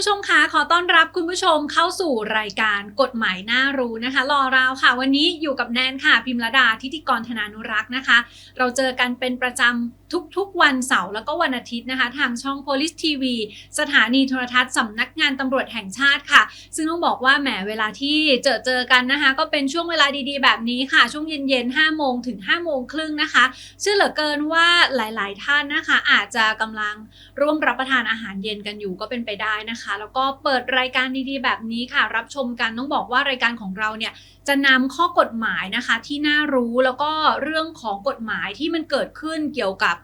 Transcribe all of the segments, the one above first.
ณผู้ชมคะขอต้อนรับคุณผู้ชมเข้าสู่รายการกฎหมายน่ารู้นะคะรอเราค่ะ วันนี้อยู่กับแนนค่ะ พิมรดาทิติกรธนานุรักษ์นะคะ เราเจอกันเป็นประจำ ทุกๆ วันเสาร์แล้วก็วันอาทิตย์นะคะ ทางช่อง Police TV สถานีโทรทัศน์สำนักงานตำรวจแห่งชาติค่ะ ซึ่งต้องบอกว่าแหมเวลาที่เจอเจอกันนะคะ ก็เป็นช่วงเวลาดีๆ แบบนี้ค่ะ ช่วงเย็นๆ5โมงถึง5โมงครึ่งนะคะ เชื่อเหลือเกินว่าหลายๆ ท่านนะคะ อาจจะกำลังร่วมรับประทานอาหารเย็นกันอยู่ก็เป็นไปได้นะคะ แล้วก็เปิดรายการดีๆ แบบนี้ค่ะ รับชมกันต้องบอกว่ารายการของเราเนี่ยจะนำข้อกฎหมายนะคะที่น่ารู้แล้วก็เรื่องของกฎหมายที่มันเกิดขึ้นเกี่ยวกับ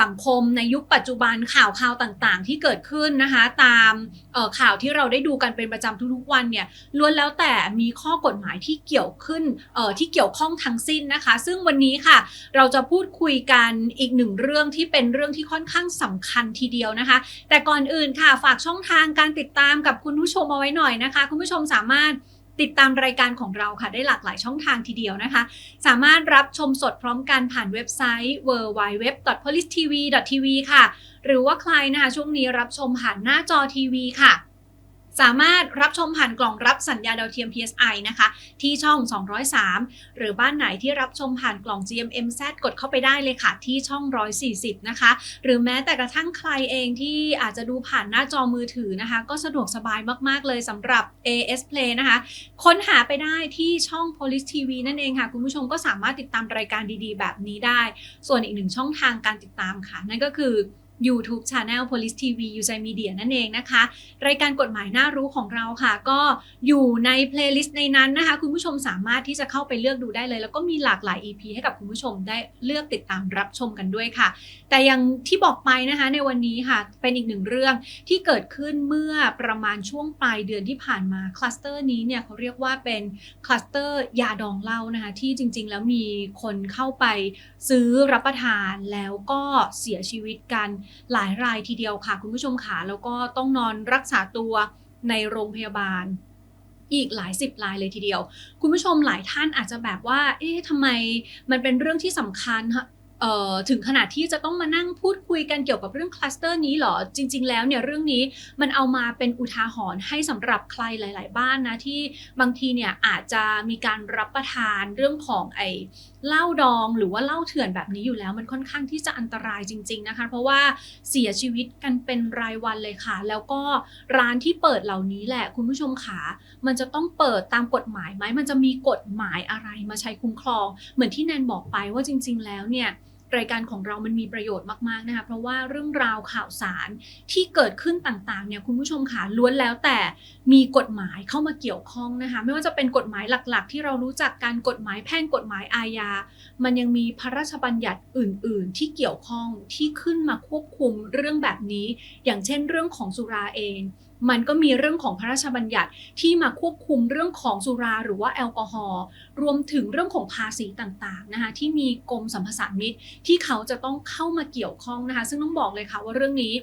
สังคมในยุคปัจจุบันข่าวข่าวต่างๆ ที่เกิดขึ้นนะคะ ตามข่าวที่เราได้ดูกันเป็นประจำทุกๆวันเนี่ยล้วนแล้วแต่มีข้อกฎหมายที่เกี่ยวขึ้นที่เกี่ยวข้องทั้งสิ้นนะคะ ซึ่งวันนี้ค่ะ เราจะพูดคุยกันอีกหนึ่งเรื่องที่เป็นเรื่องที่ค่อนข้างสำคัญทีเดียวนะคะ แต่ก่อนอื่นค่ะฝากช่องทางการติดตามกับคุณผู้ชมเอาไว้หน่อยนะคะ คุณผู้ชมสามารถ ติดตามรายการของเราค่ะได้หลากหลายช่องทางทีเดียวนะคะ สามารถรับชมสดพร้อมกันผ่านเว็บไซต์ www.policetv.tv ค่ะ หรือว่าใครนะคะช่วงนี้รับชมผ่านหน้าจอทีวีค่ะ สามารถรับชมผ่านกล่องรับสัญญาดาวเทียม PSI นะคะ ที่ช่อง 203 หรือบ้านไหนที่รับชมผ่านกล่อง GMMZ กดเข้าไปได้เลยค่ะ ที่ช่อง 140 นะคะ หรือแม้แต่กระทั่งใครเองที่อาจจะดูผ่านหน้าจอมือถือนะคะ ก็สะดวกสบายมาก ๆ เลยสำหรับ AS Play นะคะ ค้นหาไปได้ที่ช่อง Police TV นั่นเองค่ะ คุณผู้ชมก็สามารถติดตามรายการดีๆ แบบนี้ได้ ส่วนอีกหนึ่งช่องทางการติดตามค่ะ นั่นก็คือ YouTube Channel Police TV u s a i Media นั่นเองนะคะ รายการกฎหมายน่ารู้ของเราค่ะ ก็อยู่ในเพลย์ลิสต์ในนั้นนะคะ คุณผู้ชมสามารถที่จะเข้าไปเลือกดูได้เลย แล้วก็มีหลากหลาย EP ให้กับคุณผู้ชมได้เลือกติดตามรับชมกันด้วยค่ะ แต่อย่างที่บอกไปนะคะในวันนี้ค่ะ เป็นอีกหนึ่งเรื่องที่เกิดขึ้นเมื่อประมาณช่วงปลายเดือนที่ผ่านมาคลัสเตอร์นี้เนี่ยเขาเรียกว่าเป็นคลัสเตอร์ยาดองเหล้านะคะที่จริง ๆ แล้วมีคนเข้าไปซื้อรับประทานแล้วก็เสียชีวิตกันหลายรายทีเดียวค่ะ คุณผู้ชมค่ะแล้วก็ต้องนอนรักษาตัวในโรงพยาบาล อีกหลายสิบรายเลยทีเดียว คุณผู้ชมหลายท่านอาจจะแบบว่า เอ๊ะทำไมมันเป็นเรื่องที่สำคัญฮะ เอ่อถึงขนาดที่จะต้องมานั่งพูดคุยกันเกี่ยวกับเรื่องคลัสเตอร์นี้เหรอ จริง ๆ แล้วเนี่ยเรื่องนี้มันเอามาเป็นอุทาหรณ์ให้สำหรับใครหลาย ๆ บ้านนะที่บางทีเนี่ยอาจจะมีการรับประทานเรื่องของไอ้เหล้าดองหรือว่าเหล้าเถื่อนแบบนี้อยู่แล้ว มันค่อนข้างที่จะอันตรายจริง ๆ นะคะ เพราะว่าเสียชีวิตกันเป็นรายวันเลยค่ะ แล้วก็ร้านที่เปิดเหล่านี้แหละคุณผู้ชมขามันจะต้องเปิดตามกฎหมายไหมมันจะมีกฎหมายอะไรมาใช้คุ้มครอง เหมือนที่แนนบอกไปว่าจริง ๆ แล้วเนี่ย รายการของเรามันมีประโยชน์มากๆนะคะเพราะว่าเรื่องราวข่าวสารที่เกิดขึ้นต่างๆเนี่ยคุณผู้ชมค่ะล้วนแล้วแต่มีกฎหมายเข้ามาเกี่ยวข้องนะคะไม่ว่าจะเป็นกฎหมายหลักๆ ที่เรารู้จักการกฎหมายแพ่งกฎหมายอาญา มันยังมีพระราชบัญญัติอื่น ๆ ที่เกี่ยวข้องที่ขึ้นมาควบคุมเรื่องแบบนี้ อย่างเช่นเรื่องของสุราเอง มันก็มีเรื่องของพระราชบัญญัติที่มาควบคุมเรื่องของสุราหรือว่าแอลกอฮอล์รวมถึงเรื่องของภาษีต่างๆนะคะที่มีกรมสัมพสามิตรที่เขาจะต้องเข้ามาเกี่ยวข้องนะคะ ซึ่งต้องบอกเลยค่ะว่าเรื่องนี้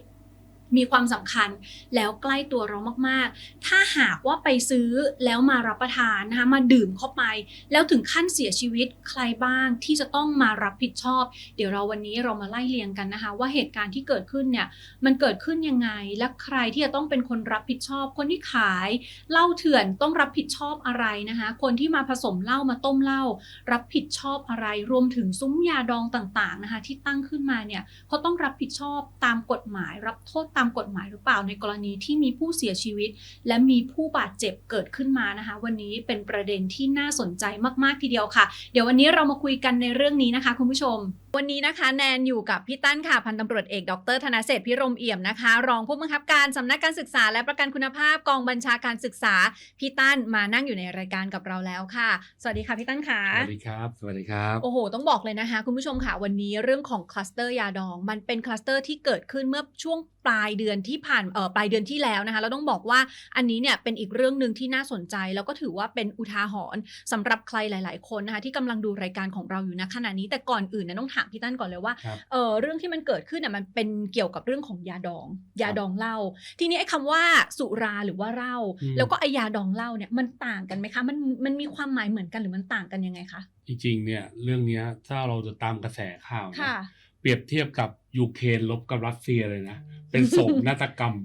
มีความสำคัญแล้วใกล้ตัวเรามากๆ ถ้าหากว่าไปซื้อแล้วมารับประทานนะคะมาดื่มเข้าไป แล้วถึงขั้นเสียชีวิตใครบ้างที่จะต้องมารับผิดชอบ เดี๋ยวเราวันนี้เรามาไล่เรียงกันนะคะ ว่าเหตุการณ์ที่เกิดขึ้นเนี่ยมันเกิดขึ้นยังไง และใครที่จะต้องเป็นคนรับผิดชอบ คนที่ขายเหล้าเถื่อนต้องรับผิดชอบอะไรนะคะ คนที่มาผสมเหล้ามาต้มเหล้ารับผิดชอบอะไรรวมถึงซุ้มยาดองต่างๆนะคะที่ตั้งขึ้นมาเนี่ยเขาต้องรับผิดชอบตามกฎหมายรับโทษตามามกฎหมายหรือเปล่าในกรณีที่มีผู้เสียชีวิต และมีผู้บาดเจ็บเกิดขึ้นมานะคะ วันนี้เป็นประเด็นที่น่าสนใจมากๆทีเดียวค่ะ เดี๋ยววันนี้เรามาคุยกันในเรื่องนี้นะคะคุณผู้ชม วันนี้นะคะแนนอยู่กับพี่ตั้นค่ะพันตำรวจเอกดรธนเศรษฐ์พิรมเอี่ยมนะคะ รองผู้บังคับการสำนักการศึกษาและประกันคุณภาพกองบัญชาการศึกษาพี่ตั้นมานั่งอยู่ในรายการกับเราแล้วค่ะ สวัสดีค่ะพี่ตั้นค่ะสวัสดีครับ สวัสดีครับโอ้โห ต้องบอกเลยนะคะ คุณผู้ชมค่ะวันนี้เรื่องของคลัสเตอร์ยาดอง มันเป็นคลัสเตอร์ที่เกิดขึ้นเมื่อช่วงปลายเดือนที่ผ่านเอ่อปลายเดือนที่แล้วนะคะเราต้องบอกว่าอันนี้เนี่ยเป็นอีกเรื่องหนึ่งที่น่าสนใจ แล้วก็ถือว่าเป็นอุทาหรณ์สำหรับใครหลาย ๆ คนนะคะที่กำลังดูรายการของเราอยู่ณขณะนี้แต่ก่อนอื่นนะต้องถามพี่ตั้นก่อนเลยว่าครับ เออเรื่องที่มันเกิดขึ้นน่ะมันเป็นเกี่ยวกับเรื่องของยาดอง ยาดองเหล้าทีนี้ไอ้คำว่าสุราหรือว่าเหล้าอืม แล้วก็ไอยาดองเหล้าเนี่ยมันต่างกันไหมคะมันมันมีความหมายเหมือนกันหรือมันต่างกันยังไงคะจริงๆเนี่ยเรื่องเนี้ยถ้าเราจะตามกระแสข่าวนะค่ะ เปรียบเทียบกับยูเครนลบกับรัสเซียเลยนะ เป็นโศกนาฏกรรม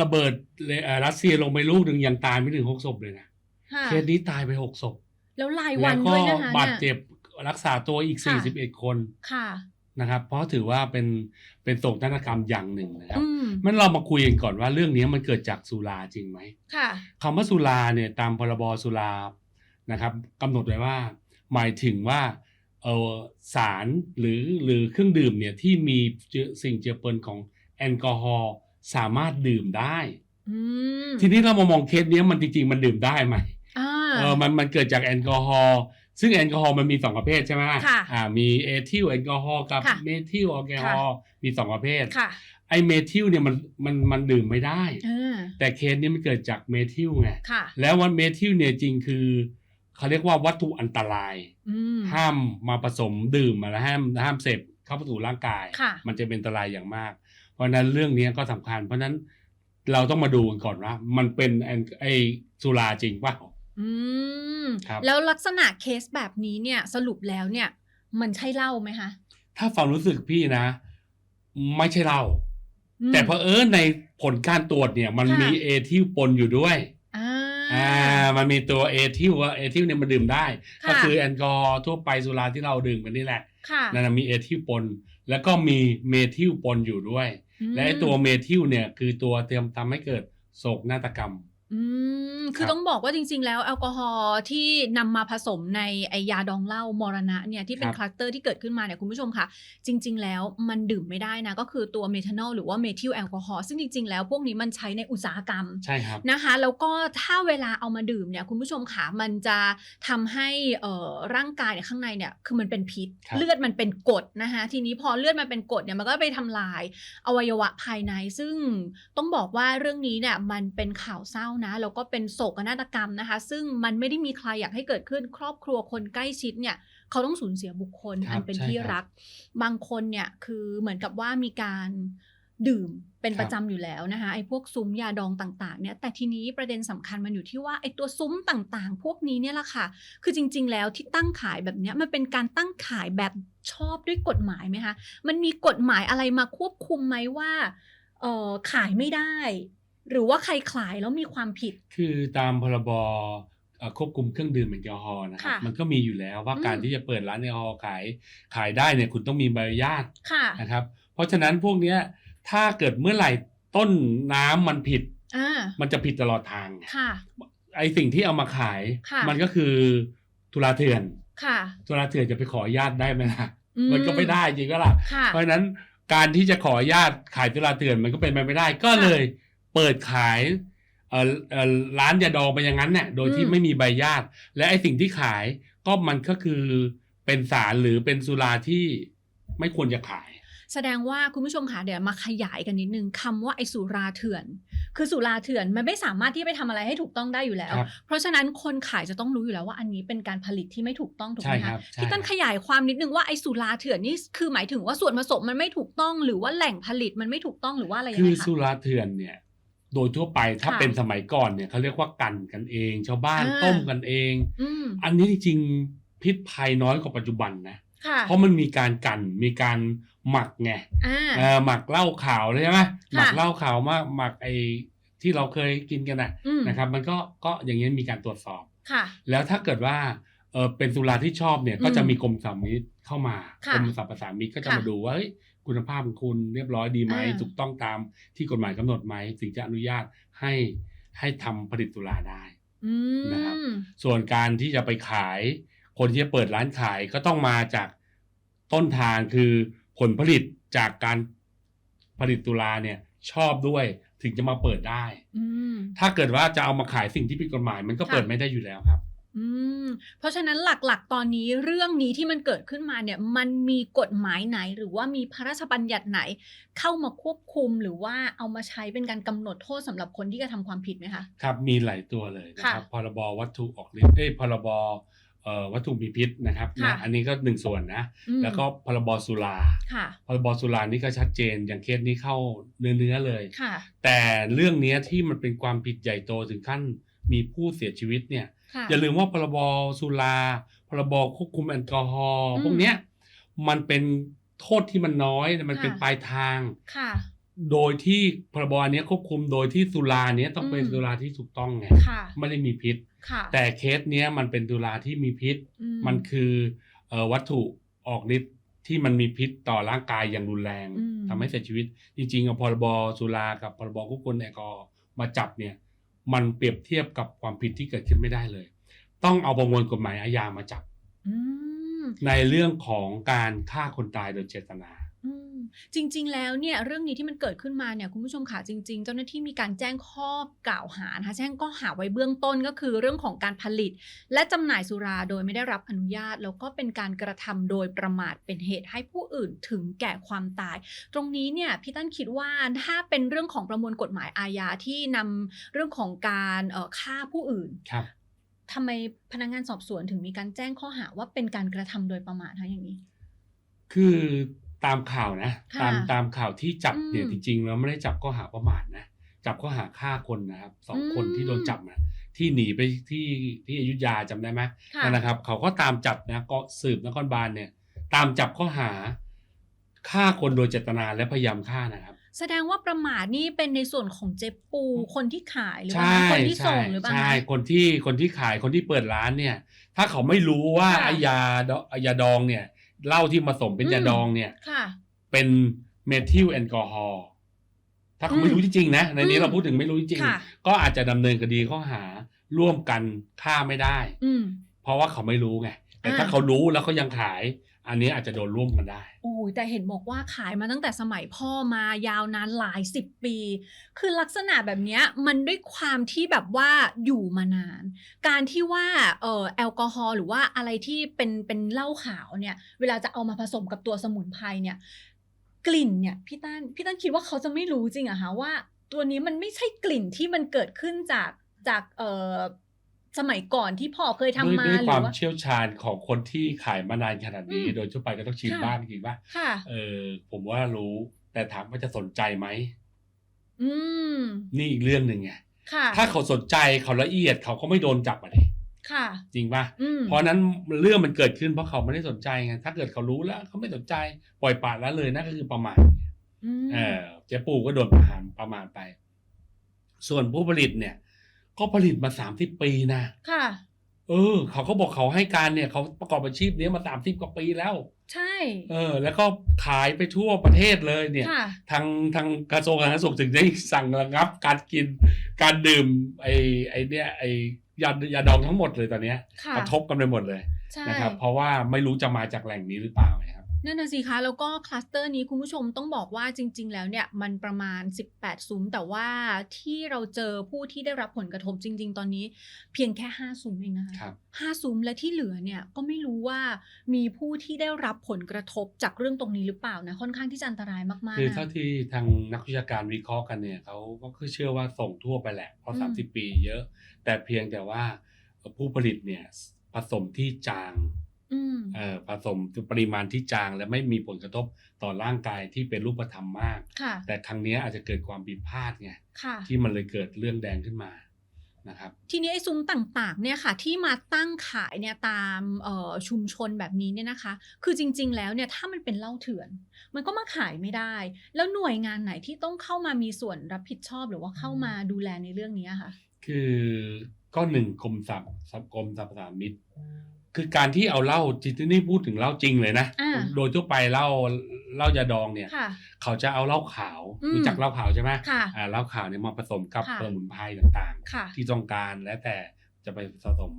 ระเบิดเลยเอ่อรัสเซียลงไปลูกหนึ่งยังตายไม่ถึงหกศพเลยนะ ค่ะ เคสนี้ตายไปหกศพแล้วรายแล้วัวนก็ด้วยนะคะบาดเนี่ย เจ็บ รักษาตัวอีกค่ะ41 คนค่ะนะครับ เพราะถือว่าเป็นเป็นโศกนาฏกรรมอย่างหนึ่งนะครับอืมมันเรามาคุยกันก่อนว่าเรื่องนี้มันเกิดจากสุราจริงไหมค่ะคำว่าสุราเนี่ยตามพรบสุรานะครับกำหนดไว้ว่า หมายถึงว่าเออสารหรือหรือเครื่องดื่มเนี่ยที่มีเจือสิ่งเจือปนของแอลกอฮอล์สามารถดื่มได้อืมทีนี้เรามามองเคสเนี้ยมันจริงๆมันดื่มได้ไหมอ่าเออมันมันเกิดจากแอลกอฮอล์ ซึ่งแอลกอฮอล์มันมีสองประเภทใช่ไหมล่ะค่ะอ่ามีเอทิลแอลกอฮอล์กับค่ะ เมทิลแอลกอฮอล์มีสองประเภท ค่ะไอเมทิลเนี่ยมันมันมันดื่มไม่ได้อ่าแต่เคสเนี้มันเกิดจากเมทิลไง ค่ะ แล้ววันเมทิลเนี่ยจริงคือเขาเรียกว่าวัตถุอันตราย อืม ห้ามมาผสมดื่มมาแล้วห้ามห้ามเสพเข้าสู่ร่างกาย ค่ะ มันจะเป็นอันตรายอย่างมาก เพราะฉะนั้นเรื่องนี้ก็สำคัญ เพราะฉะนั้นเราต้องมาดูกันก่อนว่า มันเป็นแอลไอสุราจริงเปล่า อืม ครับ แล้วลักษณะเคสแบบนี้เนี่ยสรุปแล้วเนี่ย มันใช่เหล้าไหมคะถ้าความรู้สึกพี่นะ ไม่ใช่เหล้าอืม แต่เพอเออในผลการตรวจเนี่ย มันค่ะ มีเอทิลปนอยู่ด้วย อ่า อ่า มันมีตัวเอทิลว่าเอทิลเนี่ยมันดื่มได้ ค่ะ ก็คือแอลกอฮอล์ทั่วไปสุราที่เราดื่มกันนี่แหละค่ะนั่นนะมีเอทิลปน แล้วก็มีเมทิลปนอยู่ด้วยมและไอ้ตัวเมทิลเนี่ย คือตัวเตรียมทำให้เกิดโศกนาฏกรรม อืม คือครับต้องบอกว่าจริง ๆ แล้วแอลกอฮอล์ที่นำมาผสมในไอยาดองเหล้ามรณะเนี่ย ที่เป็นครับ คลัสเตอร์ที่เกิดขึ้นมาเนี่ย คุณผู้ชมค่ะ จริง ๆ แล้วมันดื่มไม่ได้นะ ก็คือตัวเมทานอลหรือว่าเมทิลแอลกอฮอล์ซึ่งจริง ๆ แล้วพวกนี้มันใช้ในอุตสาหกรรมใช่ครับ นะคะ แล้วก็ถ้าเวลาเอามาดื่มเนี่ย คุณผู้ชมค่ะมันจะทำให้เอ่อร่างกายเนี่ยข้างในเนี่ยคือมันเป็นพิษ ครับ เลือดมันเป็นกรดนะคะทีนี้พอเลือดมันเป็นกรดเนี่ยมันก็ไปทำลายอวัยวะภายใน ซึ่งต้องบอกว่าเรื่องนี้เนี่ยมันเป็นข่าวเศร้านะแล้วก็เป็นโศกนาฏกรรมนะคะ ซึ่งมันไม่ได้มีใครอยากให้เกิดขึ้น ครอบครัวคนใกล้ชิดเนี่ยเขาต้องสูญเสียบุคคลครับอันเป็นใช่ที่ครับรัก บางคนเนี่ยคือเหมือนกับว่ามีการดื่มเป็นครับประจำอยู่แล้วนะคะไอ้พวกซุ้มยาดองต่างๆเนี่ยแต่ทีนี้ประเด็นสำคัญมันอยู่ที่ว่าไอ้ตัวซุ้มต่างๆ พวกนี้เนี่ยแหละค่ะ คือจริง ๆ แล้วที่ตั้งขายแบบเนี้ยมันเป็นการตั้งขายแบบชอบด้วยกฎหมายไหมคะมันมีกฎหมายอะไรมาควบคุมไหมว่าเออขายไม่ได้ หรือว่าใครขายแล้วมีความผิด คือตามพรบเอ่อควบคุมเครื่องดื่มแอลกอฮอล์นะครับค่ะมันก็มีอยู่แล้วว่าอืมการที่จะเปิดร้านแอลกอฮอล์ขายขายได้เนี่ยคุณต้องมีใบอนุญาตค่ะนะครับ เพราะฉะนั้นพวกเนี้ยถ้าเกิดเมื่อไหร่ต้นน้ำมันผิดอ่ามันจะผิดตลอดทางค่ะไอสิ่งที่เอามาขายค่ะมันก็คือทุราเถื่อนค่ะทุราเถื่อนจะไปขออนุญาตได้ไหมล่ะอืมันก็ไม่ได้จริงก็ล่ะค่ะเพราะฉะนั้นการที่จะขออนุญาตขายตุลาเถื่อนมันก็เป็นไปไม่ได้ก็เลย เปิดขายเอ่อเอ่อร้านยาดองไปอย่างนั้นเนี่ยโดยที่อืมไม่มีใบญาตและไอสิ่งที่ขายก็มันก็คือเป็นสารหรือเป็นสุราที่ไม่ควรจะขาย แสดงว่าคุณผู้ชมค่ะเดี๋ยวมาขยายกันนิดนึงคำว่าไอสุราเถื่อน คือสุราเถื่อนมันไม่สามารถที่ไปทำอะไรให้ถูกต้องได้อยู่แล้วครับเพราะฉะนั้นคนขายจะต้องรู้อยู่แล้วว่าอันนี้เป็นการผลิตที่ไม่ถูกต้องถูกไหมใช่ครัคะบใช่ที่ต้นขยายความนิดนึงว่าไอสุราเถื่อนนี่คือหมายถึงว่าส่วนผสมมันไม่ถูกต้อง หรือว่าแหล่งผลิตมันไม่ถูกต้องหรือว่าอะไรยังคืไงอคะสุราเถื่อนเนี่ย โดยทั่วไปถ้าค่ะเป็นสมัยก่อนเนี่ยเขาเรียกว่ากันกันเอง ชาวบ้านอ่า ต้มกันเอง อืมอันนี้จริงๆพิษภัยน้อยกว่าปัจจุบันนะ ค่ะเพราะมันมีการกันมีการหมักไงอ่า เออหมักเหล้าขาวเลยใช่ไหมค่ะหมักเหล้าขาวมากหมักไอ้ที่เราเคยกินกันน่ะอืมนะครับ มันก็ก็อย่างเงี้ยมีการตรวจสอบ ค่ะ แล้วถ้าเกิดว่าเออเป็นสุราที่ชอบเนี่ยอืมก็จะมีกรมสรรพสามิตเข้ามาค่ะกรมสรรพสามิตก็จะค่ะ มาดูว่าเฮ้ย คุณภาพของคุณเรียบร้อยดีไหมอ่าถูกต้องตามที่กฎหมายกำหนดไหมถึงจะอนุญาตให้ให้ทำผลิตสุราได้อืนะครับมส่วนการที่จะไปขาย คนที่จะเปิดร้านขายก็ต้องมาจากต้นทางคือผลผลิตจากการผลิตตุลาเนี่ยชอบด้วยถึงจะมาเปิดได้อืมถ้าเกิดว่าจะเอามาขายสิ่งที่ผิดกฎหมาย มันก็ค่ะเปิดไม่ได้อยู่แล้วครับ อืม เพราะฉะนั้นหลักๆ ตอนนี้เรื่องนี้ที่มันเกิดขึ้นมาเนี่ยมันมีกฎหมายไหน หรือว่ามีพระราชบัญญัติไหน เข้ามาควบคุมหรือว่าเอามาใช้เป็นการกำหนดโทษสำหรับคนที่กระทำความผิดไหมคะ ครับมีหลายตัวเลยนะครับค่ะพรบวัตถุออกฤทธิ์เอ้ยพรบเอ่อวัตถุมีพิษนะครับค่ะนะอันนี้ก็หนึ่งส่วนนะอืม แล้วก็พรบสุราค่ะ พรบสุรานี่ก็ชัดเจนอย่างเคสนี้เข้าเนื้อเนื้อๆเลย ค่ะ แต่เรื่องเนี้ยที่มันเป็นความผิดใหญ่โตถึงขั้นมีผู้เสียชีวิตเนี่ยค่ะ อย่าลืมว่าพรบสุราพรบควบคุมแอลกอฮอล์อืมพวกเนี้ยมันเป็นโทษที่มันน้อยแต่มันเป็นค่ะปลายทางค่ะ โดยที่พรบอันเนี้ยควบคุมโดยที่สุราเนี้ยต้องเป็นอืมสุราที่ถูกต้องไงค่ะไม่ได้มีพิษค่ะแต่เคสเนี้ยมันเป็นสุราที่มีพิษอืมันคือเอ่อวัตถุออกฤทธิ์ที่มันมีพิษต่อร่างกายอย่างรุนแรงอืมทำให้เสียชีวิต จริงๆเอาพรบสุรากับพรบควบคุมแอลกอฮอล์มาจับเนี่ย มันเปรียบเทียบกับความผิดที่เกิดขึ้นไม่ได้เลย ต้องเอาประมวลกฎหมายอาญามาจับอืมในเรื่องของการฆ่าคนตายโดยเจตนาอืม จริง ๆ แล้วเนี่ยเรื่องนี้ที่มันเกิดขึ้นมาเนี่ยคุณผู้ชมค่ะจริง ๆ เจ้าหน้าที่มีการแจ้งข้อกล่าวหานะคะแจ้งข้อหาไว้เบื้องต้นก็คือเรื่องของการผลิต และจำหน่ายสุราโดยไม่ได้รับอนุญาต แล้วก็เป็นการกระทำโดยประมาทเป็นเหตุให้ผู้อื่นถึงแก่ความตาย ตรงนี้เนี่ยพี่ตั้นคิดว่าถ้าเป็นเรื่องของประมวลกฎหมายอาญาที่นำเรื่องของการเอ่อฆ่าผู้อื่นครับทำไมพนักงานสอบสวนถึงมีการแจ้งข้อหาว่าเป็นการกระทำโดยประมาทคะอย่างนี้ คือ ตามข่าวนะค่ะตามตามข่าวที่จับเนี่ยอืมจริงๆแล้วไม่ได้จับข้อหาประมาทนะจับข้อหาฆ่าคนนะครับสองคนอืมที่โดนจับนะที่หนีไปที่ที่อยุธยาจำได้ไหมค่ะนั่นนะครับ เขาก็ตามจับนะก็สืบนครบาลเนี่ย ตามจับข้อหาฆ่าคนโดยเจตนาและพยายามฆ่านะครับ แสดงว่าประมาทนี่เป็นในส่วนของเจ๊ปูคนที่ขายหรือเปใช่ล่าคะคนที่ใช่ส่งหรือเปล่าใช่คะคนที่คนที่ขายคนที่เปิดร้านเนี่ย ถ้าเขาไม่รู้ว่าค่ะ ไอยาดไอยาดองเนี่ย เหล้าที่ผสมเป็นอืมยาดองเนี่ย ค่ะ เป็นเมทิลแอลกอฮอล์ถ้าเขาไม่รู้จริงๆนะ ในนี้อืมเราพูดถึงไม่รู้จริง ค่ะๆก็อาจจะดำเนินคดีข้อหาร่วมกันฆ่าไม่ได้ อืม เพราะว่าเขาไม่รู้ไง แต่อ่าถ้าเขารู้แล้วเขายังขาย อันนี้อาจจะโดนร่วมกันได้โอ้ยแต่เห็นบอกว่าขายมาตั้งแต่สมัยพ่อมายาวนานหลายสิบปี คือลักษณะแบบเนี้ยมันด้วยความที่แบบว่าอยู่มานาน การที่ว่าเอ่อแอลกอฮอล์หรือว่าอะไรที่เป็นเป็นเหล้าขาวเนี่ย เวลาจะเอามาผสมกับตัวสมุนไพรเนี่ย กลิ่นเนี่ยพี่ตั้นพี่ตั้นคิดว่าเขาจะไม่รู้จริงอะคะว่า ตัวนี้มันไม่ใช่กลิ่นที่มันเกิดขึ้นจากจากเอ่อ สมัยก่อนที่พ่อเคยทำด้วยมาด้วยหครืวามอว่า เชี่ยวชาญของคนที่ขายมานานขนาดนี้ อืมโดยทั่วไปก็ต้องชิมค่ะ บ้างจริงป่ะค่ะ เออ ผมว่ารู้ แต่ถามว่าจะสนใจไหม อืม นี่อีกเรื่องหนึ่งไง ค่ะ ถ้าเขาสนใจเขาละเอียดเขาก็ไม่โดนจับอะดิค่ะ จริงป่ะ อืม เพราะนั้นเรื่องมันเกิดขึ้นเพราะเขาไม่ได้สนใจไง ถ้าเกิดเขารู้แล้วเขาไม่สนใจปล่อยปละละเลยนั่นก็คือประมาท อืม เออเจ๊ปูก็โดนประหารประมาทไป ส่วนผู้ผลิตเนี่ย ก็ผลิตมาสามสิบปีนะ ค่ะ เออ เขาก็บอกเขาให้การเนี่ย เขาประกอบอาชีพเนี้ยมาสามสิบกว่าปีแล้ว ใช่ เออ แล้วก็ขายไปทั่วประเทศเลยเนี่ย ค่ะ ทางทางกระทรวงสาธารณสุขถึงได้สั่งระงับ การกิน การดื่ม ไอ้ไอ้เนี่ย ไอ้ยายาดองทั้งหมดเลยตอนเนี้ยค่ะ กระทบกันไปหมดเลยใช่ นะครับ เพราะว่าไม่รู้จะมาจากแหล่งนี้หรือเปล่าไงครับ นั่นน่ะสิคะแล้วก็คลัสเตอร์นี้คุณผู้ชมต้องบอกว่าจริง ๆ แล้วเนี่ยมันประมาณ 18 ซุ้ม แต่ว่าที่เราเจอผู้ที่ได้รับผลกระทบจริง ๆ ตอนนี้ เพียงแค่ 5 ซุ้มเองนะคะครับห้าซุ้มและที่เหลือเนี่ยก็ไม่รู้ว่ามีผู้ที่ได้รับผลกระทบจากเรื่องตรงนี้หรือเปล่านะค่อนข้างที่จะอันตรายมากๆคือนะเท่าที่ทางนักวิชาการวิเคราะห์กันเนี่ยเขาก็คือเชื่อว่าส่งทั่วไปแหละเพราะอืมสามสิบปีเยอะ แต่เพียงแต่ว่าผู้ผลิตเนี่ยผสมที่จางอืม เอ่อผสมปริมาณที่จางและไม่มีผลกระทบต่อร่างกายที่เป็นรูปธรรมมากค่ะแต่ครั้งเนี้ยอาจจะเกิดความผิดพลาดไงค่ะที่มันเลยเกิดเรื่องแดงขึ้นมานะครับทีนี้ไอ้ซุ้มต่างๆเนี่ยค่ะ ที่มาตั้งขายเนี่ยตามเอ่อชุมชนแบบนี้เนี่ยนะคะ คือจริง ๆ แล้วเนี่ยถ้ามันเป็นเหล้าเถื่อน มันก็มาขายไม่ได้ แล้วหน่วยงานไหนที่ต้องเข้ามามีส่วนรับผิดชอบหรือว่าเข้ามาดูแลในเรื่องนี้อะค่ะ คือก็หนึ่งกรมสรรพสับกรมสรรพสามิต คือการที่เอาเหล้าจิตนี่พูดถึงเหล้าจริงเลยนะ อ่า โดยทั่วไปเหล้าเหล้ายาดองเนี่ย ค่ะ เขาจะเอาเหล้าขาวอืม รู้จักเหล้าขาวใช่ไหมค่ะ อ่าเหล้าขาวเนี่ยมาผสมกับค่ะ สมุนไพรต่างค่ะ ๆ ที่ต้องการแล้วแต่จะไปผสม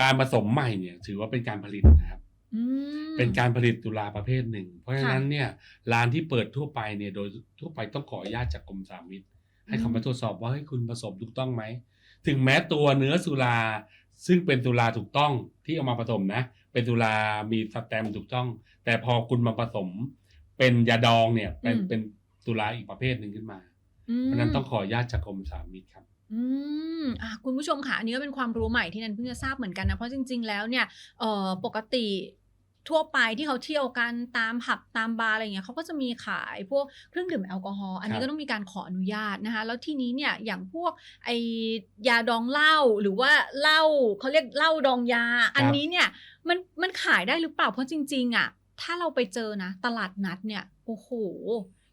การผสมใหม่เนี่ย ถือว่าเป็นการผลิตนะครับ อืม เป็นการผลิตตุลาประเภทหนึ่ง เพราะฉะนั้นค่ะเนี่ยร้านที่เปิดทั่วไปเนี่ยโดยทั่วไปต้องขออนุญาตจากกรมสามิตให้เขาอืมมาตรวจสอบว่าให้ยคุณผสมถูกต้องไหม ถึงแม้ตัวเนื้อสุรา ซึ่งเป็นสุราถูกต้องที่เอามาผสมนะ เป็นสุรามีสแตมป์ถูกต้อง แต่พอคุณมาผสม เป็นยาดองเนี่ยเป็นอืม เป็นสุราอีกประเภทหนึ่งขึ้นมาอืมเพราะฉะนั้นต้องขออนุญาตจากกรมสามิตครับ อืมอะคุณผู้ชมค่ะอันนี้ก็เป็นความรู้ใหม่ที่นันเพิ่งจะทราบเหมือนกันนะ เพราะจริง ๆ แล้วเนี่ยเอ่อปกติ ทั่วไปที่เขาเที่ยวกันตามผับตามบาร์อะไรเงี้ยเขาก็จะมีขายพวกเครื่องดื่มแอลกอฮอล์อันนี้ครับก็ต้องมีการขออนุญาตนะคะแล้วทีนี้เนี่ยอย่างพวกไอยาดองเหล้าหรือว่าเหล้าเขาเรียกเหล้าดองยา อันนี้เนี่ยมันมันขายได้หรือเปล่าเพราะจริงๆอะถ้าเราไปเจอนะ ตลาดนัดเนี่ยโอ้โห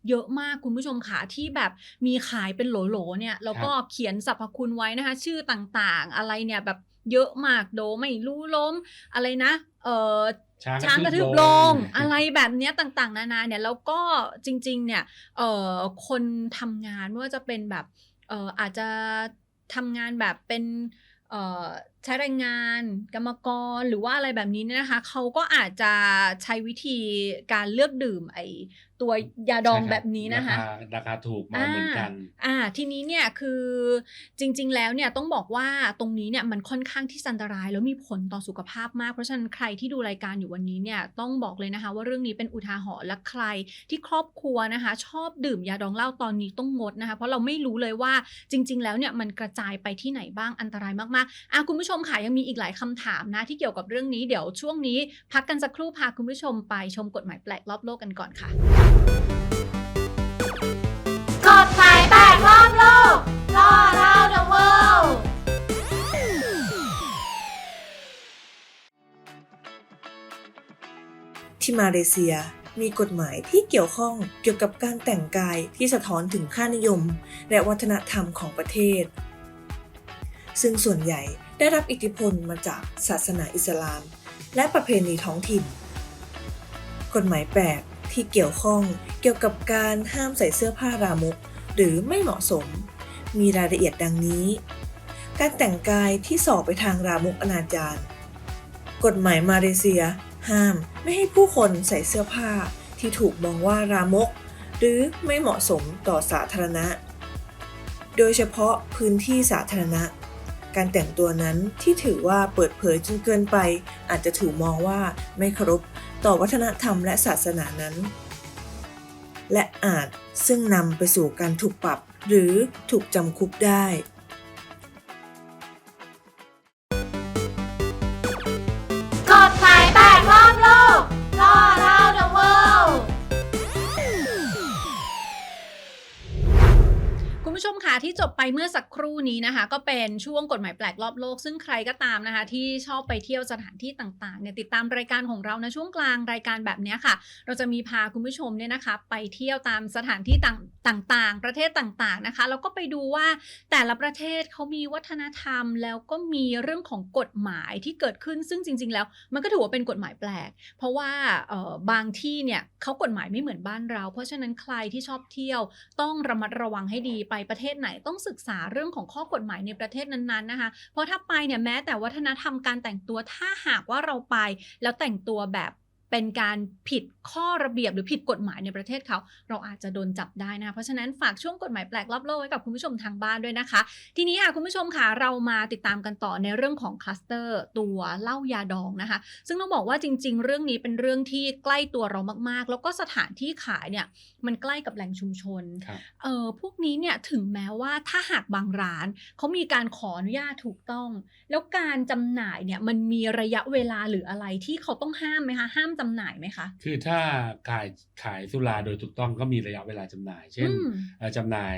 เยอะมากคุณผู้ชมค่ะที่แบบมีขายเป็นโหลๆเนี่ยแล้วก็เขียนสรรพคุณไว้นะคะ ชื่อต่างๆ อะไรเนี่ยแบบ เยอะมากโดไม่รู้ล้มอะไรนะเออช้างช้างกระทืบลลงงอะไรแบบเนี้ยต่างๆ นานาเนี่ยแล้วก็จริงๆเนี่ยเอ่อคนทำงานไม่ว่าจะเป็นแบบเอ่ออาจจะทำงานแบบเป็นเอ่อใช้แรงงานกรรมกรหรือว่าอะไรแบบนี้เนี่ยนะคะเขาก็อาจจะใช้วิธีการเลือกดื่มไอ ตัวยาดองใช่รับแบบนี้นะคะราคาราคาถูกมาเหมือนกัน อ่า ทีนี้เนี่ยคือจริง ๆ แล้วเนี่ยต้องบอกว่าตรงนี้เนี่ยมันค่อนข้างที่อันตราย แล้วมีผลต่อสุขภาพมาก เพราะฉะนั้นใครที่ดูรายการอยู่วันนี้เนี่ยต้องบอกเลยนะคะ ว่าเรื่องนี้เป็นอุทาหรณ์และใครที่ครอบครัวนะคะ ชอบดื่มยาดองเหล้าตอนนี้ต้องงดนะคะ เพราะเราไม่รู้เลยว่าจริง ๆ แล้วเนี่ยมันกระจายไปที่ไหนบ้างอันตรายมากๆอะคุณผู้ชมค่ะยังมีอีกหลายคำถามนะที่เกี่ยวกับเรื่องนี้เดี๋ยวช่วงนี้ พักกันสักครู่พาคุณผู้ชมไปชมกฎหมายแปลกรอบโลกกันก่อนค่ะกฎหมายแปลกรอบโลกล่อเล่า the world ที่มาเลเซียมีกฎหมายที่เกี่ยวข้องเกี่ยวกับการแต่งกายที่สะท้อนถึงค่านิยม และวัฒนธรรมของประเทศ ซึ่งส่วนใหญ่ได้รับอิทธิพลมาจากศาสนาอิสลาม และประเพณีท้องถิ่น กฎหมายแปลก ที่เกี่ยวข้องเกี่ยวกับการห้ามใส่เสื้อผ้ารามก หรือไม่เหมาะสม มีรายละเอียดดังนี้ การแต่งกายที่ส่อไปทางรามกอนาจารกฎหมายมาเลเซีย ห้ามไม่ให้ผู้คนใส่เสื้อผ้าที่ถูกมองว่ารามก หรือไม่เหมาะสมต่อสาธารณะ โดยเฉพาะพื้นที่สาธารณะ การแต่งตัวนั้นที่ถือว่าเปิดเผยจนเกินไป อาจจะถูกมองว่าไม่เคารพ ต่อวัฒนธรรมและศาสนานั้น และอาจซึ่งนำไปสู่การถูกปรับหรือถูกจำคุกได้ ผู้ชมค่ะที่จบไปเมื่อสักครู่นี้นะคะ ก็เป็นช่วงกฎหมายแปลกรอบโลก ซึ่งใครก็ตามนะคะ ที่ชอบไปเที่ยวสถานที่ต่างๆเนี่ยติดตามรายการของเรานะช่วงกลางรายการแบบนี้ค่ะ เราจะมีพาคุณผู้ชมเนี่ยนะคะ ไปเที่ยวตามสถานที่ต่างๆ ประเทศต่างๆนะคะแล้วก็ไปดูว่าแต่ละประเทศเขามีวัฒนธรรม แล้วก็มีเรื่องของกฎหมายที่เกิดขึ้นซึ่งจริง ๆ แล้ว มันก็ถือว่าเป็นกฎหมายแปลก เพราะว่าบางที่เนี่ยเขากฎหมายไม่เหมือนบ้านเรา เพราะฉะนั้นใครที่ชอบเที่ยวต้องระมัดระวังให้ดีไปประเทศไหนต้องศึกษาเรื่องของข้อกฎหมายในประเทศนั้นๆนะคะ เพราะถ้าไปเนี่ยแม้แต่วัฒนธรรมการแต่งตัวถ้าหากว่าเราไปแล้วแต่งตัวแบบ เป็นการผิดข้อระเบียบหรือผิดกฎหมายในประเทศเขา เราอาจจะโดนจับได้นะคะเพราะฉะนั้นฝากช่วงกฎหมายแปลกรอบโลกไว้กับคุณผู้ชมทางบ้านด้วยนะคะ ทีนี้ค่ะคุณผู้ชมค่ะเรามาติดตามกันต่อในเรื่องของคลัสเตอร์ตัวเหล้ายาดองนะคะ ซึ่งต้องบอกว่าจริง ๆ เรื่องนี้เป็นเรื่องที่ใกล้ตัวเรามากๆ แล้วก็สถานที่ขายเนี่ยมันใกล้กับแหล่งชุมชนครับเออพวกนี้เนี่ยถึงแม้ว่าถ้าหากบางร้านเขามีการขออนุญาตถูกต้อง แล้วการจำหน่ายเนี่ยมันมีระยะเวลาหรืออะไรที่เขาต้องห้ามไหมคะห้ามจำหน่ายไหมคะ คือถ้าขายขายสุราโดยถูกต้องก็มีระยะเวลาจำหน่าย เช่นอืมเอ่อจำหน่าย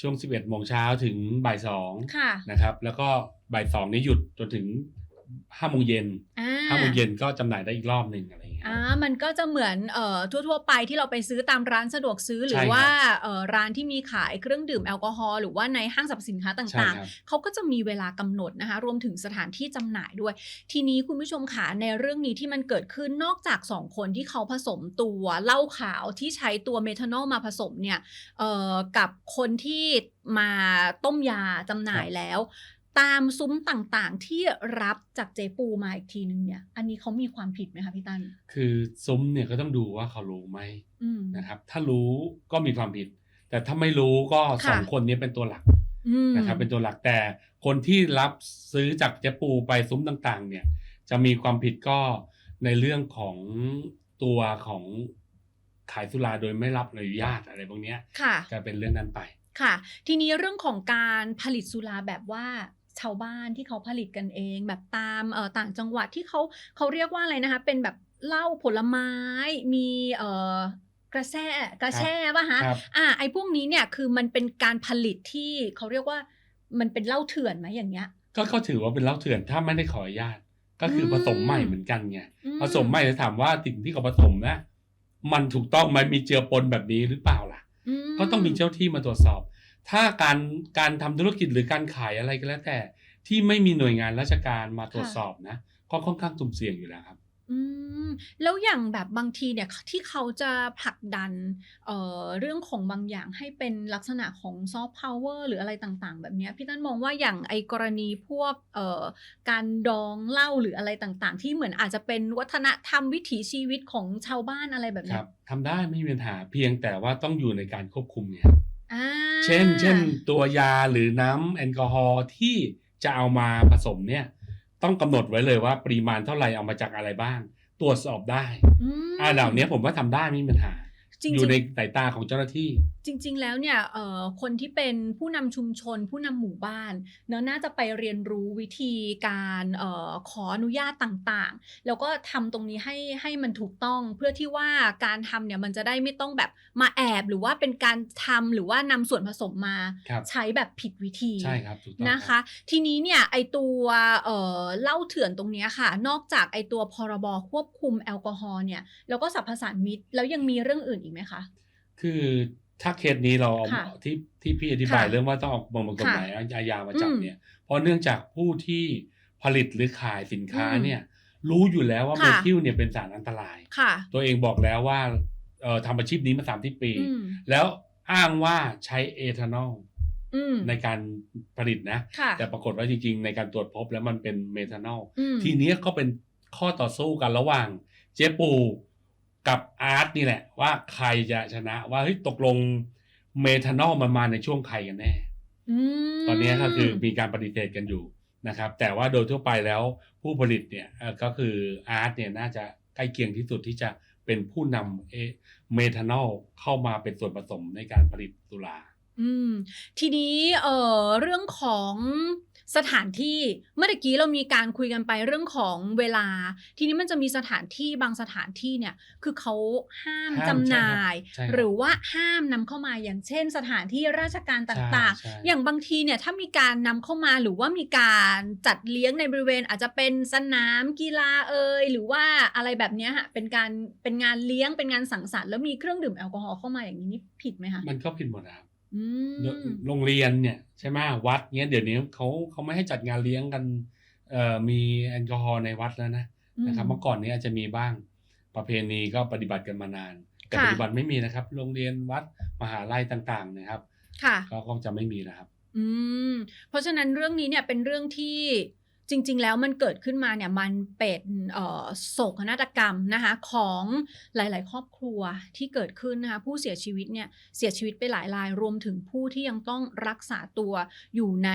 ช่วง 11โมงเช้าถึงบ่ายสองค่ะนะครับ แล้วก็บ่ายสองนี้หยุดจนถึง5โมงเย็นอ่า5โมงเย็นก็จำหน่ายได้อีกรอบหนึ่งอะไร อย่างเงี้ยอ่ามันก็จะเหมือนเอ่อทั่วๆ ไปที่เราไปซื้อตามร้านสะดวกซื้อหรืใช่อครับว่าเอ่อร้านที่มีขายเครื่องดื่มแอลกอฮอล์หรือว่าในห้างสรรพสินค้าใช่ต่างครับๆเขาก็จะมีเวลากำหนดนะคะ รวมถึงสถานที่จำหน่ายด้วย ทีนี้คุณผู้ชมค่ะในเรื่องนี้ที่มันเกิดขึ้นนอกจากสองคนที่เขาผสมตัวเหล้าขาวที่ใช้ตัวเมทานอลมาผสมเนี่ยเอ่อกับคนที่มาต้มยาจำหน่ายแล้ว ตามซุ้มต่างๆ ที่รับจากเจปูมาอีกทีนึงเนี่ย อันนี้เขามีความผิดไหมคะพี่ตั้นคือซุ้มเนี่ยก็ต้องดูว่าเขารู้ไหมอืมนะครับ ถ้ารู้ก็มีความผิด แต่ถ้าไม่รู้ก็ค่ะสองคนนี้เป็นตัวหลักอืมนะครับเป็นตัวหลักแต่คนที่รับซื้อจากเจ๊ปูไปซุ้มต่างๆ เนี่ย จะมีความผิดก็ในเรื่องของตัวของขายสุราโดยไม่รับอนุญาตอะไรพวกเนี้ยค่ะจะเป็นเรื่องนั้นไปค่ะ ทีนี้เรื่องของการผลิตสุราแบบว่า ชาวบ้านที่เขาผลิตกันเอง แบบตามเอ่อต่างจังหวัดที่เขาเขาเรียกว่าอะไรนะคะเป็นแบบเหล้าผลไม้มีเอ่อกระแช่กระแช่ป่ะฮะครับอ่าไอ้พวกนี้เนี่ยคือมันเป็นการผลิตที่เขาเรียกว่ามันเป็นเหล้าเถื่อนไหมอย่างเงี้ย ก็เขาถือว่าเป็นเหล้าเถื่อนถ้าไม่ได้ขออนุญาตก็คืออมผสมใหม่เหมือนกันไงอืผสมใหม่จะถามว่าสิ่งที่เขาผสมนะ มันถูกต้องไหมมีเจือปนแบบนี้หรือเปล่าล่ะมก็ต้องมีเจ้าที่มาตรวจสอบ ถ้าการการทำธุรกิจหรือการขายอะไรก็แล้ว แต่ที่ไม่มีหน่วยงานราชการมาตรวจสอบนะก็ค่อนข้างสุ่มเสี่ยงอยู่แล้วครับ อืมแล้วอย่างแบบบางทีเนี่ยที่เขาจะผลักดันเอ่อเรื่องของบางอย่างให้เป็นลักษณะของซอฟต์พาวเวอร์หรืออะไรต่างๆ แบบเนี้ยพี่ตั้นมองว่าอย่างไอกรณีพวกเอ่อการดองเหล้าหรืออะไรต่างๆ ที่เหมือนอาจจะเป็นวัฒนธรรมวิถีชีวิตของชาวบ้านอะไรแบบคเนี้รัยบทำได้ไม่มีปัญหาเพียงแต่ว่าต้องอยู่ในการควบคุมเนี่ยอ่า เช่น เช่น ตัวยาหรือน้ำแอลกอฮอล์ที่จะเอามาผสมเนี่ย ต้องกำหนดไว้เลยว่าปริมาณเท่าไหร่เอามาจากอะไรบ้าง ตรวจสอบได้อืมอ่าเหล่านี้ผมว่าทำได้ไม่มีปัญหา จริงๆ อยู่ในสายตาของเจ้าหน้าที่ จริง ๆ แล้วเนี่ยเอ่อคนที่เป็นผู้นำชุมชน ผู้นำหมู่บ้านเนอะน่าจะไปเรียนรู้วิธีการเอ่อขออนุญาตต่างๆ แล้วก็ทำตรงนี้ให้ให้มันถูกต้องเพื่อที่ว่าการทำเนี่ยมันจะได้ไม่ต้องแบบมาแอบหรือว่าเป็นการทำหรือว่านำส่วนผสมมาครับ ใช้แบบผิดวิธี ใช่ครับถูกต้องนะรัคะบทีนี้เนี่ยไอตัวเอ่อเหล้าเถื่อนตรงเนี้ยค่ะ นอกจากไอตัวพรบควบคุมแอลกอฮอล์เนี่ยแล้วก็สรรพสานมิตรแล้วยังมีเรื่องอื่นอีกไหมคะ คือถ้าเคสนี้เราเอาค่ะที่ที่พี่อธิบายค่ะเรื่องว่าต้องเอาบางกฎหมายอาญามาจับอืมเนี่ย เพราะเนื่องจากผู้ที่ผลิตหรือขายสินค้าอืมเนี่ย รู้อยู่แล้วว่าเมค่ะทิลเนี่ยเป็นสารอันตรายค่ะตัวเองบอกแล้วว่าเอ่อทำอาชีพนี้มาสามที่ปีอืมแล้วอ้างว่าใช้เอทานอลอืมในการผลิตนะค่ะแต่ปรากฏว่าจริง ๆ ในการตรวจพบแล้วมันเป็นเมทานอลอืมทีเนี้ยก็เป็นข้อต่อสู้กันระหว่างเจ๊ปู กับอาร์ตนี่แหละ ว่าใครจะชนะว่าเฮ้ยตกลงเมทานอลมันมาในช่วงใครกันแน่มตอนนี้ก็คือมีการปฏิเสธกันอยู่นะครับ แต่ว่าโดยทั่วไปแล้วผู้ผลิตเนี่ยเอ่อก็คืออาร์ตเนี่ยน่าจะใกล้เคียงที่สุดที่จะเป็นผู้นำเอเมทานอลเข้ามาเป็นส่วนผสมในการผลิตสุราอืมทีนี้เอ่อเรื่องของ สถานที่เมื่อตะกี้เรามีการคุยกันไปเรื่องของเวลา ทีนี้มันจะมีสถานที่บางสถานที่เนี่ยคือเขาห้ามห้ามจำหน่าย ใช่ครับหรือว่าห้ามนำเข้ามาอย่างเช่น สถานที่ราชการต่างใช่ใช่ ๆ อย่างบางทีเนี่ยถ้ามีการนำเข้ามาหรือว่ามีการจัดเลี้ยงในบริเวณ อาจจะเป็นสนามกีฬาเอ่ยหรือว่าอะไรแบบเนี้ยฮะเป็นการเป็นงานเลี้ยงเป็นงานสังสรรค์แล้วมีเครื่องดื่มแอลกอฮอล์เข้ามาอย่างนี้นี่ผิดไหมคะ มันก็ผิดหมดนะครับอืม โรงเรียนเนี่ยใช่ไหมวัดเนี้ยเดี๋ยวนี้เขาเขาไม่ให้จัดงานเลี้ยงกันเอ่อมีแอลกอฮอล์ในวัดแล้วนะนะครับเมื่อก่อนนี้อาจจะมีบ้างประเพณีก็ปฏิบัติกันมานาน แต่ค่ะปัจจุบันไม่มีนะครับ โรงเรียนวัดมหาลัยต่างๆนะครับ ค่ะก็คงจะไม่มีนะครับ อืมเพราะฉะนั้นเรื่องนี้เนี่ยเป็นเรื่องที่ จริง ๆ แล้วมันเกิดขึ้นมาเนี่ยมันเป็นโศกนาฏกรรมนะคะของหลาย ๆ ครอบครัวที่เกิดขึ้นนะคะผู้เสียชีวิตเนี่ยเสียชีวิตไปหลายรายรวมถึงผู้ที่ยังต้องรักษาตัวอยู่ใน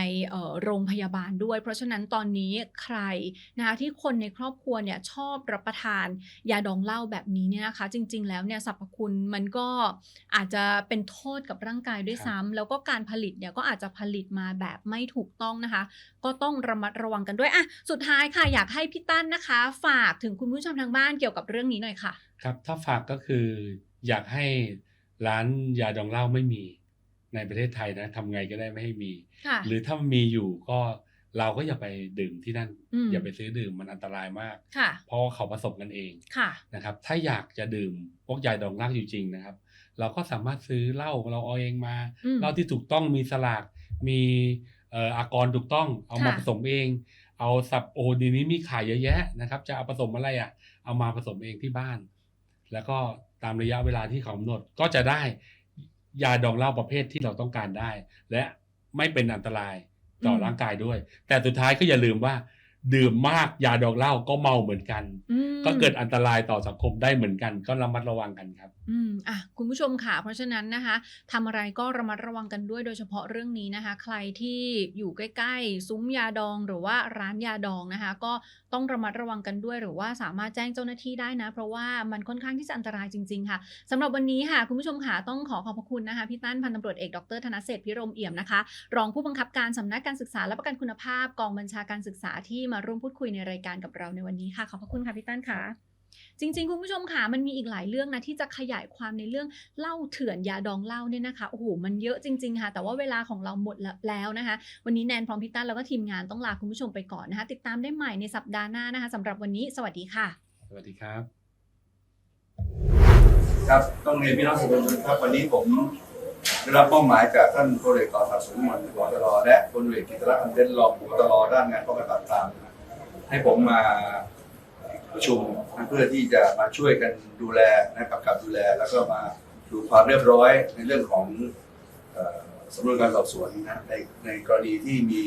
โรงพยาบาลด้วย เพราะฉะนั้นตอนนี้ใครนะคะที่คนในครอบครัวเนี่ยชอบรับประทานยาดองเหล้าแบบนี้เนี่ยนะคะจริง ๆ แล้วเนี่ยสรรพคุณมันก็อาจจะเป็นโทษกับร่างกายด้วยซ้ำแล้วก็การผลิตเนี่ยก็อาจจะผลิตมาแบบไม่ถูกต้องนะคะ ก็ต้องระมัดระวังกันด้วยอะสุดท้ายค่ะอยากให้พี่ตั้นนะคะ ฝากถึงคุณผู้ชมทางบ้านเกี่ยวกับเรื่องนี้หน่อยค่ะ ครับถ้าฝากก็คืออยากให้ร้านยาดองเหล้าไม่มีในประเทศไทยนะทำไงก็ได้ไม่ให้มีค่ะหรือถ้ามีอยู่ก็เราก็อย่าไปดื่มที่นั่นอืมอย่าไปซื้อดื่มมันอันตรายมากค่ะเพราะว่าเขาผสมกันเองค่ะนะครับ ถ้าอยากจะดื่มพวกยาดองเหล้าจริงๆนะครับ เราก็สามารถซื้อเหล้าเราเอาเองมาอืมเหล้าที่ถูกต้องมีสลากมีเอ่ออากรถูกต้องเอามาค่ะผสมเอง เอาสับโอดีนี้มีขายเยอะแยะนะครับ จะเอาผสมอะไรอะ เอามาผสมเองที่บ้าน แล้วก็ตามระยะเวลาที่เขากำหนดก็จะได้ยาดองเหล้าประเภทที่เราต้องการได้ และไม่เป็นอันตรายต่ออมร่างกายด้วย แต่สุดท้ายก็อย่าลืมว่า ดื่มมากยาดองเหล้าก็เมาเหมือนกันอืมก็เกิดอันตรายต่อสังคมได้เหมือนกัน ก็ระมัดระวังกันครับ อืมอะคุณผู้ชมค่ะ เพราะฉะนั้นนะคะทำอะไรก็ระมัดระวังกันด้วยโดยเฉพาะเรื่องนี้นะคะ ใครที่อยู่ใกล้ๆ ซุ้มยาดองหรือว่าร้านยาดองนะคะ ก็ต้องระมัดระวังกันด้วย หรือว่าสามารถแจ้งเจ้าหน้าที่ได้นะ เพราะว่ามันค่อนข้างที่จะอันตรายจริง ๆ ค่ะสำหรับวันนี้ค่ะ คุณผู้ชมค่ะต้องขอขอบพระคุณนะคะพี่ตั้นพันตำรวจเอกดรธนเศรษฐ์พิรมเอี่ยมนะคะ รองผู้บังคับการสำนักการศึกษาและประกันคุณภาพกองบัญชาการศึกษาที่มาร่วมพูดคุยในรายการกับเราในวันนี้ค่ะ ขอบพระคุณค่ะพี่ตั้นค่ะจริง ๆ คุณผู้ชมค่ะมันมีอีกหลายเรื่องนะที่จะขยายความในเรื่องเหล้าเถื่อนยาดองเหล้าเนี่ยนะคะโอ้โหมันเยอะจริง ๆ ค่ะ แต่ว่าเวลาของเราหมดแล้วนะคะ วันนี้แนนพร้อมพี่ตั้นแล้วก็ทีมงานต้องลาคุณผู้ชมไปก่อนนะคะ ติดตามได้ใหม่ในสัปดาห์หน้านะคะสำหรับวันนี้ สวัสดีค่ะ สวัสดีครับ ครับต้องเรียนพี่น้องสื่อมวลชนครับวันนี้ผม ได้รับมอบหมายจากท่านพลเอกต่อศักดิ์สุขวิมลผบตรและพลเอกกิตติรัตน์อันเป็นรองผบตรด้านงานป้องกันปราบปรามให้ผมมาประชุมเพื่อที่จะมาช่วยกันดูแลนะครับกับดูแล แล้วก็มาดูความเรียบร้อยในเรื่องของสำนวนการสอบสวนนะในในกรณีที่มี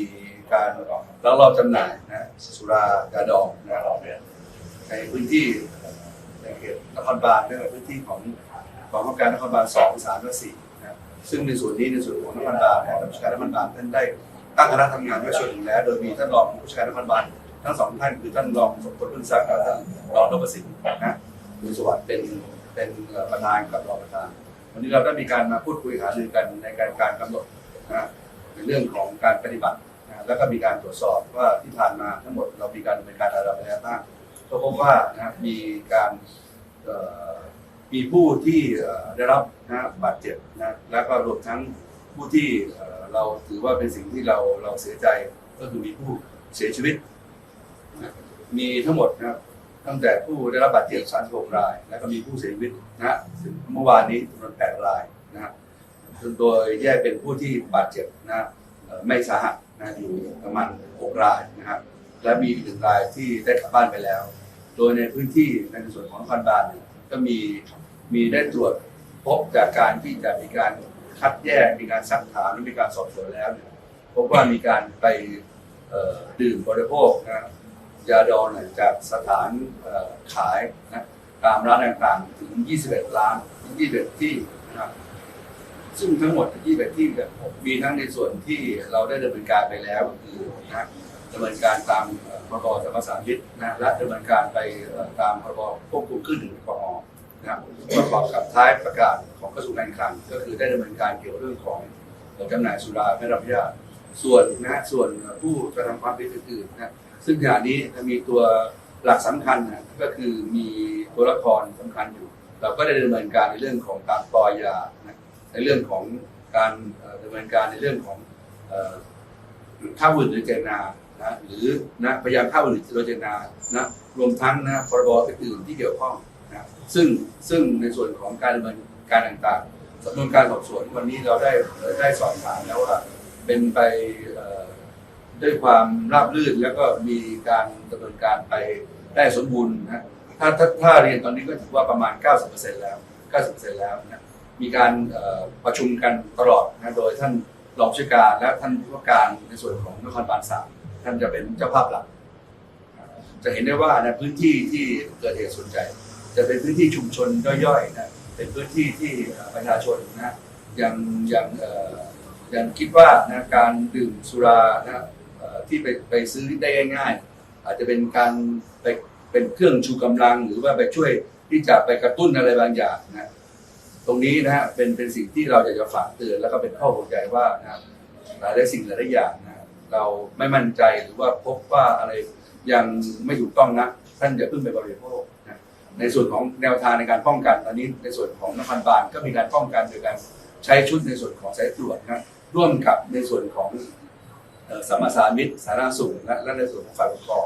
การลักลอบจำหน่ายนะสุรายาดองนะครับในพื้นที่ในเขตนครบาลและในพื้นที่ของของกรรมการนครบาลสองสามและสี่ ซึ่งในส่วนนี้ในส่วนของนครบาลนะครับผู้การนครบาลท่านได้ตั้งคณะทำงานไว้ส่วนหนึ่งแล้ว โดยมีท่านรองผู้การนครบาลทั้งสองท่านคือท่านรองสมพลพึ่งศักดิ์และท่านรองนพสิทธิ์นะคุณสวัสดิ์เป็นเป็นประธานกับรองประธาน วันนี้เราได้มีการมาพูดคุยหารือกันในการการกำหนดนะในเรื่องของการปฏิบัตินะแล้วก็มีการตรวจสอบว่าที่ผ่านมาทั้งหมดเรามีการดำเนินการอะไรไปแล้วบ้างก็พบว่านะมีการ มีผู้ที่ได้รับนะบาดเจ็บนะแล้วก็รวมทั้งผู้ที่เราถือว่าเป็นสิ่งที่เราเราเสียใจก็คือมีผู้เสียชีวิตนะมีทั้งหมดนะครับตั้งแต่ผู้ได้รับบาดเจ็บ 36 ราย แล้วก็มีผู้เสียชีวิตนะฮะถึงเมื่อวานนี้จำนวน 8 รายนะครับโดยแยกเป็นผู้ที่บาดเจ็บนะไม่สาหัสนะอยู่ประมาณ 6 รายนะครับและมีอีกหนึ่งรายที่ได้กลับบ้านไปแล้ว โดยในพื้นที่ในส่วนของนครบาลเนี่ย ก็มีมีได้ตรวจพบจากการที่จะมีการคัดแยกมีการซักถามและมีการสอบสวนแล้วเนี่ยพบว่ามีการไปดื่มบริโภคนะยาดองนี่ยจากสถานขายนะตามร้านต่างๆ ถึง 21ร้าน 21 ที่นะครับซึ่งทั้งหมด 21 ที่เนี่ยมีทั้งในส่วนที่เราได้ดำเนินการไปแล้วคือนะดำเนินการตามพรบสรรพสามิตนะและดำเนินการไปตามพรบควบคุมขึ้นหรือปอ นะครับประกอบกับท้ายประกาศของกระทรวงการคลังก็คือได้ดำเนินการเกี่ยวเรื่องของเอ่อจำหน่ายสุราไม่รับอนุญาตส่วนนะฮะส่วนผู้กระทำความผิดอื่นๆนะซึ่งขณะนี้มีตัวหลักสำคัญนะก็คือมีตัวละครสำคัญอยู่ เราก็ได้ดำเนินการในเรื่องของการปล่อยยานะในเรื่องของการดำเนินการในเรื่องของเอ่อฆ่าผู้อื่นโดยเจตนานะหรือนะพยายามฆ่าผู้อื่นโดยเจตนานะรวมทั้งนะพรบอื่นๆที่เกี่ยวข้อง ซึ่งซึ่งในส่วนของการดำเนินการต่างๆสำนวนการสอบสวนวันนี้เราได้ได้สอบถามแล้วว่าเป็นไปด้วยความราบรื่นแล้วก็มีการดำเนินการไปได้สมบูรณ์นะถ้าถ้าถ้าเรียนตอนนี้ก็ถือว่าประมาณ 90%แล้ว 90%แล้วนะมีการประชุมกันตลอดนะโดยท่านรองผู้การและท่านผู้ว่าการในส่วนของนครบาลสามท่านจะเป็นเจ้าภาพหลัก จะเห็นได้ว่าในพื้นที่ที่เกิดเหตุส่วนใหญ่ จะเป็นพื้นที่ชุมชนย่อยๆนะเป็นพื้นที่ที่ประชาชนนะยังยังยังคิดว่านะการดื่มสุรานะที่ไปไปซื้อได้ง่าย ๆ อาจจะเป็นการไปเป็นเครื่องชูกำลังหรือว่าไปช่วยที่จะไปกระตุ้นอะไรบางอย่างนะตรงนี้นะฮะเป็นเป็นสิ่งที่เราอยากจะฝากเตือนแล้วก็เป็นข้อห่วงใยว่านะครับหลายสิ่งหลายหลายอย่างนะเราไม่มั่นใจหรือว่าพบว่าอะไรยังไม่ถูกต้องนะท่านอย่าเพิ่งไปบริโภค ในส่วนของแนวทางในการป้องกันตอนนี้ในส่วนของนครบาลก็มีการป้องกันโดยการใช้ชุดในส่วนของสายตรวจนะร่วมกับในส่วนของสมสามิตรสาธารณสุขและและในส่วนของฝ่ายปกครอง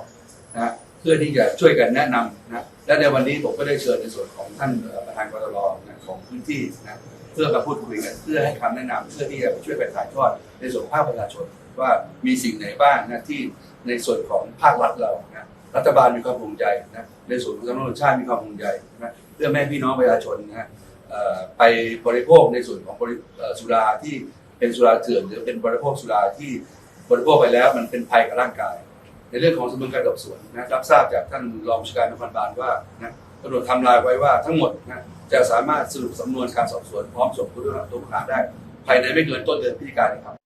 นะเพื่อที่จะช่วยกันแนะนำนะและในวันนี้ผมก็ได้เชิญในส่วนของท่านประธานกรตรนะของพื้นที่นะเพื่อมาพูดคุยกันเพื่อให้คำแนะนำเพื่อที่จะช่วยไปถ่ายทอดในส่วนของภาคประชาชนว่ามีสิ่งไหนบ้างนะที่ในส่วนของภาครัฐเรานะรัฐบาลมีความภูมิใจนะ ในส่วนของสำนักงานชาติมีความภูมิใจนะเพื่อแม่พี่น้องประชาชนนะเอ่อไปบริโภคในส่วนของสุราที่เป็นสุราเถื่อนหรือเป็นบริโภคสุราที่บริโภคไปแล้วมันเป็นภัยกับร่างกาย ในเรื่องของสำนวนการสอบสวนนะรับทราบจากท่านรองผู้การนครบาลว่านะตำรวจทำลายไว้ว่าทั้งหมดนะจะสามารถสรุปสำนวนการสอบสวนพร้อมส่งผู้ต้องตัวผู้ต้องหาได้ ภายในไม่เกินต้นเดือนพฤศจิกายนครับ